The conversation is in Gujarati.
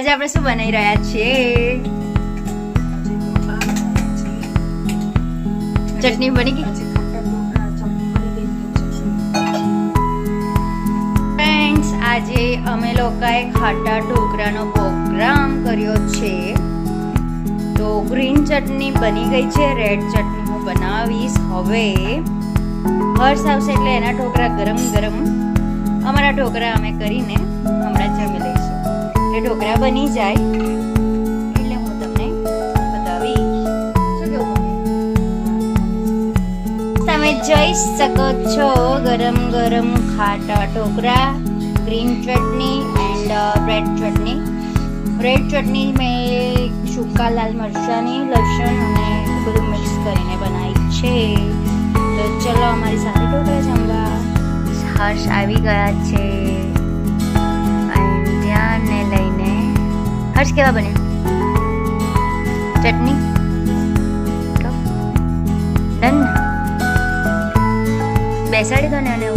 આજે આપણે શું બનાવી રહ્યા છીએ? ચટણી બની ગઈ? ફ્રેન્ડ્સ, આજે અમે લોકોએ ખાટા ઢોકળાનો પ્રોગ્રામ કર્યો છે. તો ગ્રીન ચટણી બની ગઈ છે, રેડ ચટણી હું બનાવીશ હવે. હર્ષ આવશે એટલે એના ઢોકળા ગરમ ગરમ. અમારા ઢોકળા અમે કરીને હમણાં જમી લઈશું. ઢોકળા બની જાય. એટલે હું તમને બતાવીશ. શું તમે જોઈ શકો છો ગરમ ગરમ ખાટા dhokla green chutney and red chutney. Bread chutney મેં સૂકા લાલ મરચાંની, લસણ અને બધું મિક્સ કરીને બનાવી છે. તો ચલો અમારી સાથે ઢોકળા જમવા. હર્ષ આવી ગયા છે. હર્ષ કેવા બને ચટણી? ડન બેસાડી દો ને અને